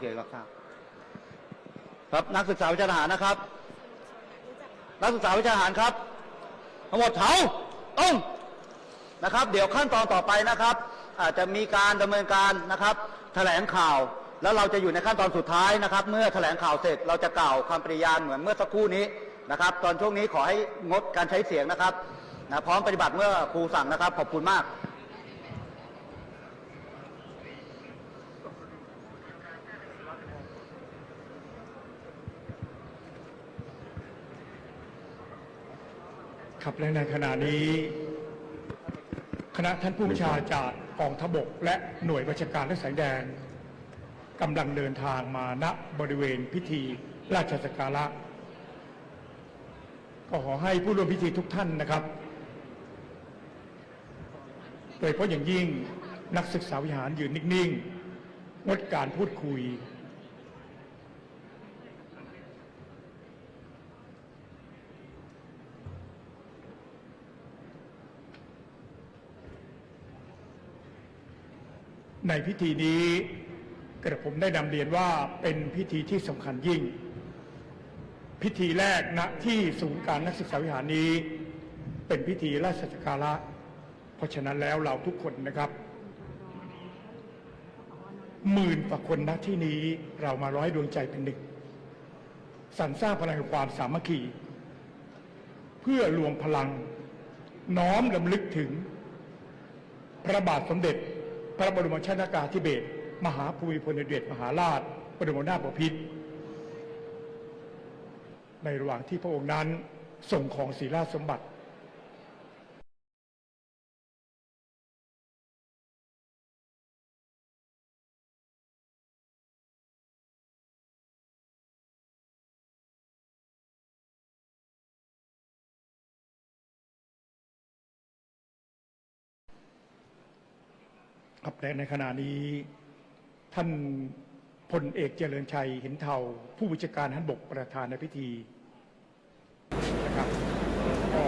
เครับทราบครับนักศึกษาวิชาทหารนะครับ นักศึกษาวิชาทหารครับ ทั้งหมดแถวต้องนะครับ เดี๋ยวขั้นตอนต่อไปนะครับ อาจจะมีการดำเนินการนะครับ แถลงข่าว แล้วเราจะอยู่ในขั้นตอนสุดท้ายนะครับ เมื่อแถลงข่าวเสร็จเราจะกล่าวคำปริญาณเหมือนเมื่อสักครู่นี้นะครับ ตอนช่วงนี้ขอให้งดการใช้เสียงนะครับนะพร้อมปฏิบัติเมื่อครูสั่งนะครับ ขอบคุณมาก ครับและในขณะนี้ คณะท่านผู้บัญชาจากกองทบก และหน่วยราชการและสายแดนกำลังเดินทางมาณบริเวณพิธีราชสักการะก็ขอให้ผู้ร่วมพิธีทุกท่านนะครับ โดยเฉพาะอย่างยิ่งนักศึกษาวิหารยืนนิ่งๆงดการพูดคุย ในพิธีนี้กระผมได้นำเรียนว่าเป็นพิธีที่สำคัญยิ่ง พิธีแรกณที่ศูนย์การนักศึกษาวิหารนี้ เป็นพิธีราชสักการะ เพราะฉะนั้นแล้วเราทุกคนนะครับหมื่นกว่าคนณที่นี้เรามาร้อยดวงใจเป็นหนึ่งสรรสร้างพลังแห่งความสามัคคี เพื่อรวมพลังน้อมลำลึกถึง พระบาทสมเด็จ พระบรมชนากาธิเบศรมหาภูมิพลอดุลยเดชมหาราชบรมนาถบพิตรในระหว่างที่พระองค์นั้นส่งของศีลาสมบัติ ครับและในขณะนี้ ท่านพลเอกเจริญชัยเห็นเทาผู้บัญชาการทันบกประธานในพิธีนะครับก็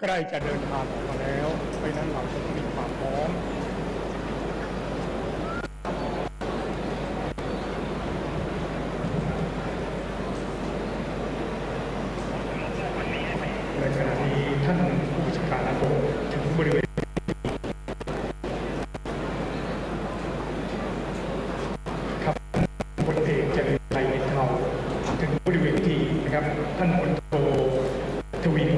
ใกล้จะเดินทางออกมาแล้วเพราะนั้นเราจะต้องมี บริเวณพิธีนะครับท่านพลโททวีมู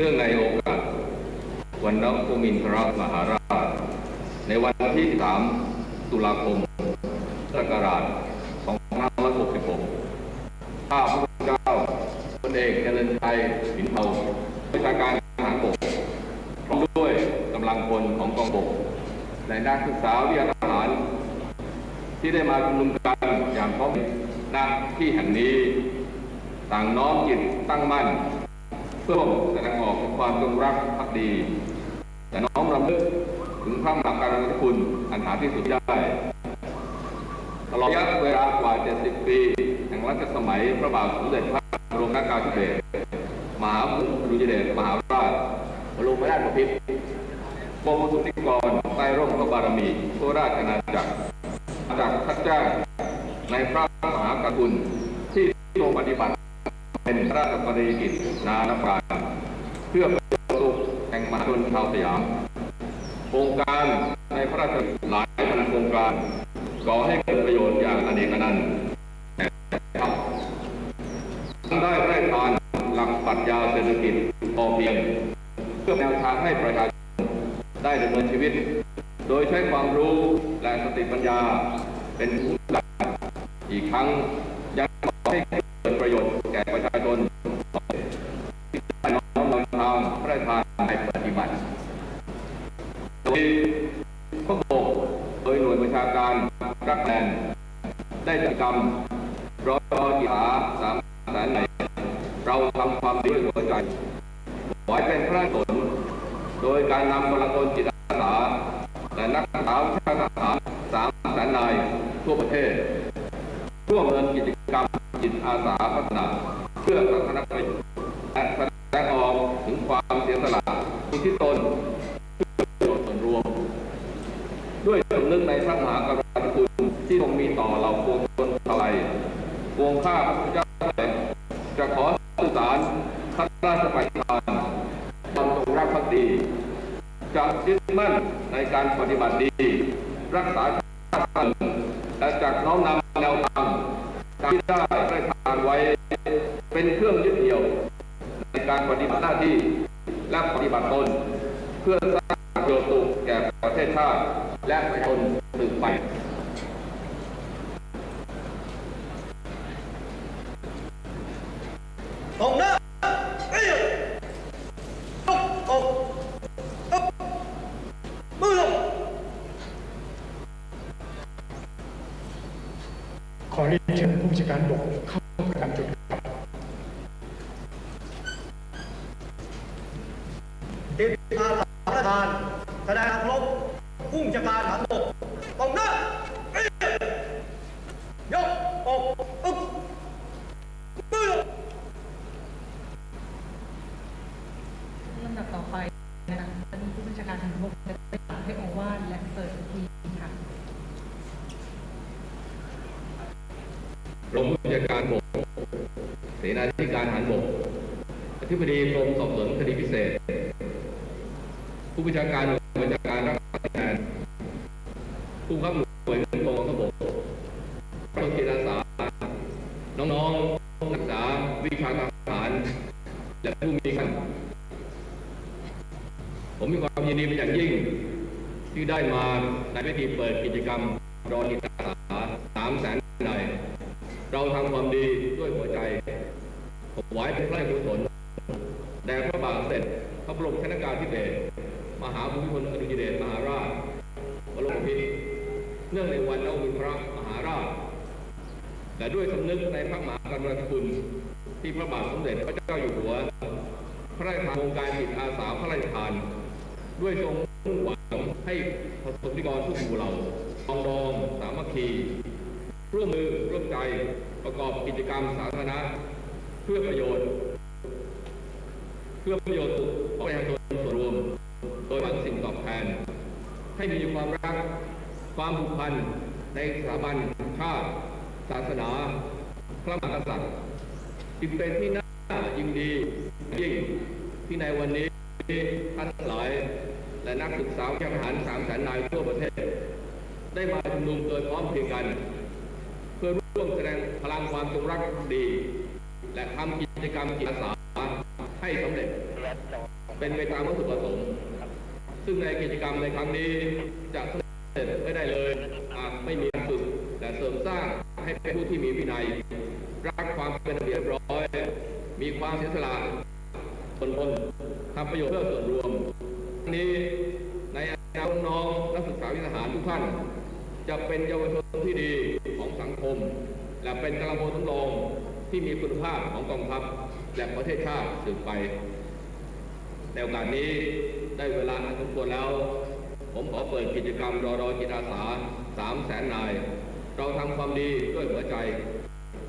เนื่องในโอกาส วันนภูมินทรมหาราช ในวันที่ 3 ตุลาคมศักราช2566 ข้าพระเจ้าพลเอกเจริญชัยหินเผาประชาการทหารบกพร้อมด้วยกำลังพลของกองบก และนักศึกษาวิทยาทหาร ที่ได้มาชุมนุมกันอย่างพร้อมณที่แห่งนี้ ต่างน้อมจิตตั้งมั่นเพื่อแสดงออก ความจงรักภักดีแต่น้อมรำลึกถึงพระมหากรุณาธิคุณอันหาที่สุดได้ตลอดระยะเวลากว่า 70 ปี แห่งรัชสมัยพระบาทสมเด็จพระบรมนาถธิเบศรมหาภูมิพลอดุลยเดชมหาราชบรมราชบพิตรกรมสุนิกรใต้ร่มพระบารมีทั่วราชอาณาจักรจากพระเจ้าในพระมหากรุณที่ทรงปฏิบัติ เป็นพระราชกรณียกิจนานาการ เพื่อประโยชน์สุขแห่งมหาชนชาวสยาม โครงการในพระราชหลายพันโครงการก่อให้เกิดประโยชน์อย่างอเนกอนันต์แก่ครับทั้ได้พระราชทานหลักปรัชญาเศรษฐกิจพอเพียง เพื่อแนวทางให้ประชาชนได้ดำเนินชีวิต โดยใช้ความรู้และสติปัญญาเป็นผู้หลักอีกครั้งยังขอให้เกิดประโยชน์แก่ประชาชน พระราชทานในปฏิบัติ โดยพระบกโดยหน่วยประชาการรักแลนได้จัดกรรมรอจิตอาสามแสนในเราทำความดีด้วยหัวใจขอให้เป็นพระราชกุศลโดยการนำกำลังพลจิตอาสาและนักศึกษาวชาทหารสามแสนนายทั่วประเทศ ร่วมเนินกิจกรรมจิตอาสาพัฒนา เพื่อพัฒนาประโยชน์และ ที่ตนประโยชน์ส่วนรวม ด้วยสำนึกในพระมหากรุณาธิคุณที่ทรงมีต่อเราปวงชนชาวไทยปวงข้าพระเจ้าจะขอสื่อสารพระราชปฏิทานความจงรักภักดีจะยึดมั่นในการปฏิบัติดี รักษาชาติและจากน้อมนำแนวทางการที่ได้ได้ทานไว้ เป็นเครื่องยึดเหนี่ยว ในการปฏิบัติหน้าที่ และปฏิบัติตนเพื่อสร้างประโยชน์สุขแก่ประเทศชาติและประชาชนสืบไป แสดงพผู้บัญชาการฐานบกตรงน้าเอ้ยยกอกอึ๊บมือลงลำดับต่อไปนะคะท่านผู้บัญชาการทหารบกจะได้กล่าวให้โอวาทและเปิดพิธีค่ะกรมผู้จัดการบกเสนาธิการทหารบกอธิบดีกรมสอบสวนคดีพิเศษ ผู้บัญชาการ ผมมีความยินดีเป็นอย่างยิ่ง ที่ได้มาในพิธีเปิดกิจกรรมรอจิตาสาสามแสนนายเราทำความดีด้วยหัวใจถวายเป็นพระกุศลแด่พระบาทสมเด็จพระบรมชนากาธิเบศรมหาภูมิพลอดุลยเดชมหาราชบรมพิตรเนื่องในวันนวมินทรมหาราชและด้วยสำนึกในพระมหากรุณาธิคุณที่พระบาทสมเด็จพระเจ้าอยู่หัว พระราชทานโครงการจิตอาสาพระราชทาน ด้วยทรงมุ่งหวังให้ประสบนิกรทุกหมู่เหล่าปองดองสามัคคี ร่วมมือร่วมใจประกอบกิจกรรมสาธารณะ เพื่อประโยชน์ เพื่อประโยชน์สุขของประชาชนส่วนรวม โดยหวังสิ่งตอบแทน ให้มีความรัก ความผูกพันในสถาบันชาติศาสนา พระมหากษัตริย์จึงเป็นที่น่ายินดียิ่งที่ในวันนี้ท่านหลาย และนักศึกษาวิชาทหารสามแสนนายทั่วประเทศ ได้มาชุมนุมโดยพร้อมเพรียงกัน เพื่อร่วมแสดงพลังความจงรักภักดี และทำกิจกรรมจิตอาสาให้สำเร็จ เป็นไปตามวัตถุประสงค์ ซึ่งในกิจกรรมในครั้งนี้จะสำเร็จไม่ได้เลยหากไม่มีการฝึกและเสริมสร้างให้เป็นผู้ที่มีวินัย รักความเป็นระเบียบร้อย มีความเสียสละตนตนทำประโยชน์เพื่อส่วนรวม นี้ในอนาคตน้องนักศึกษาวิทยาทหารทุกท่าน จะเป็นเยาวชนที่ดีของสังคม และเป็นกำลังพลสำรองที่มีคุณภาพของกองทัพและประเทศชาติสืบไป ในโอกาสนี้ได้เวลาอันสมควรแล้ว ผมขอเปิดกิจกรรมรอรอจิตอาสาสามแสนนาย เราทำความดีด้วยหัวใจ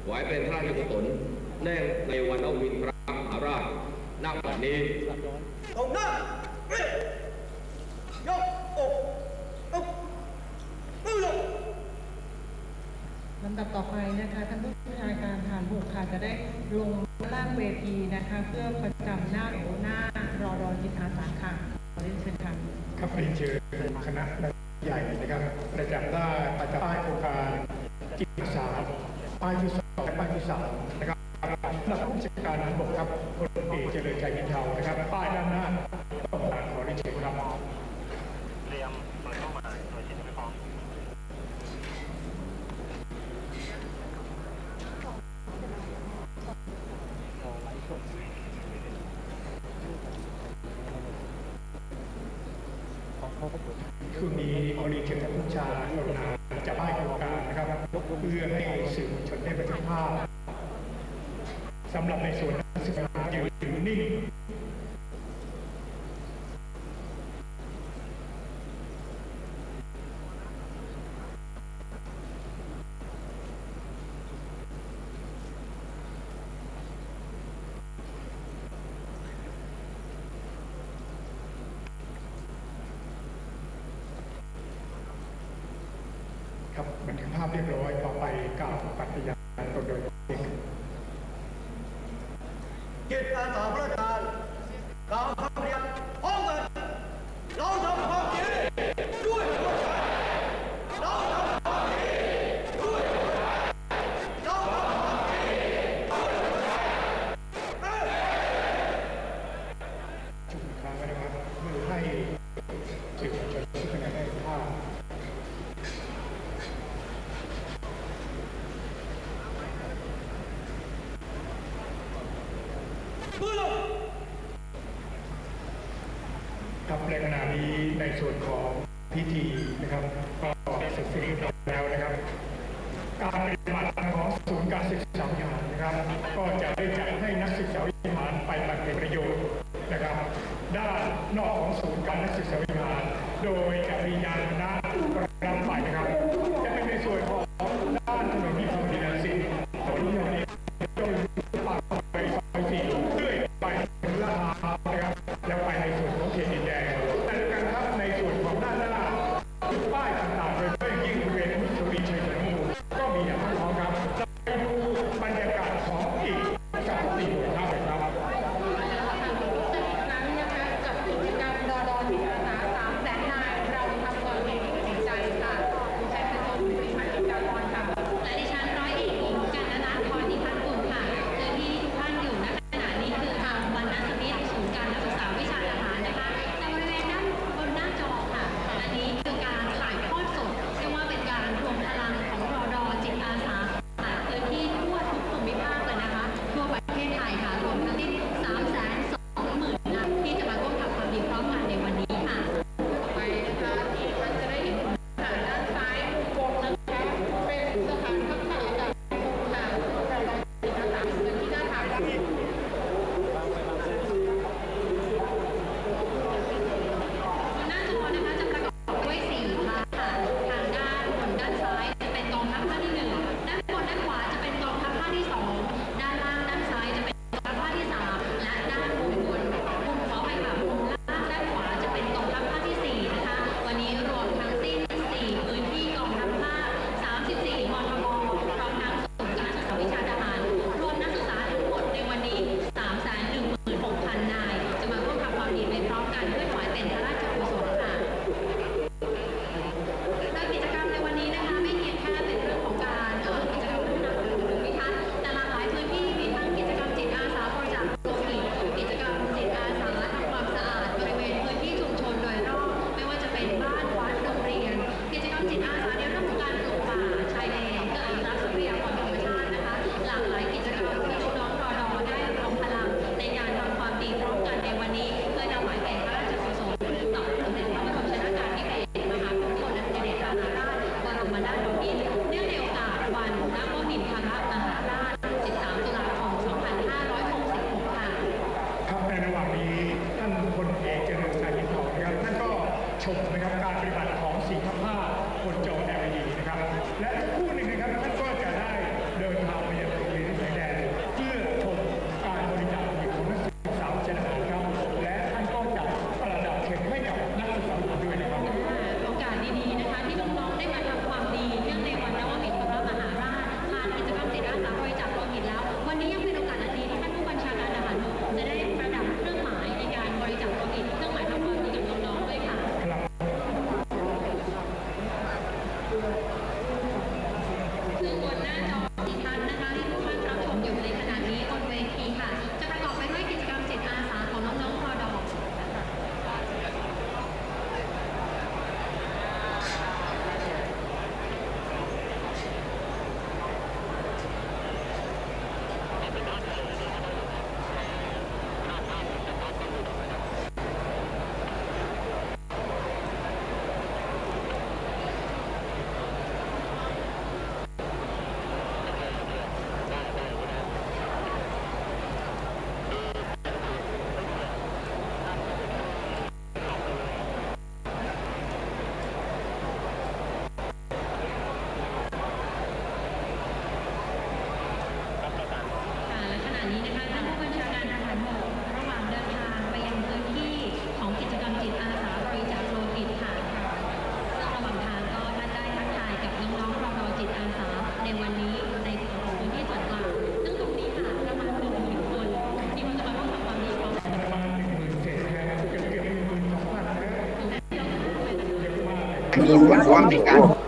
ไหวเป็นพระราชกุศลเนื่องในวันอวินทรมหาราชณบัดนี้ตรงหน้าเรียกยกอกอึ๊บอื้อลง ลำดับ ต่อไปนะคะท่านผู้บัญชาการฐานบกค่ะจะได้ลงล่างเวทีนะคะ เพื่อประจำหน้าหน้ารอรอจิตอาสาค่ะขอเรียนเชิญค่ะครับเรียนเชิญคณะใหญ่นะครับประจำได้ประจำป้ายโครงการจิตอาสาป้ายที่สองและป้ายที่สามนะครับสำหรับผู้จัดการทหารบกครับพลเอกเจริญใจมินเทานะครับป้ายด้านหน้า ชิญท่านผู้ชากรุณาจะให้กรรมการนะครับเพื่อให้สื่อมวลชนได้บันทึกภาพสำหรับในส่วนนักศึกษาอยู่นิ่ง มีส่วน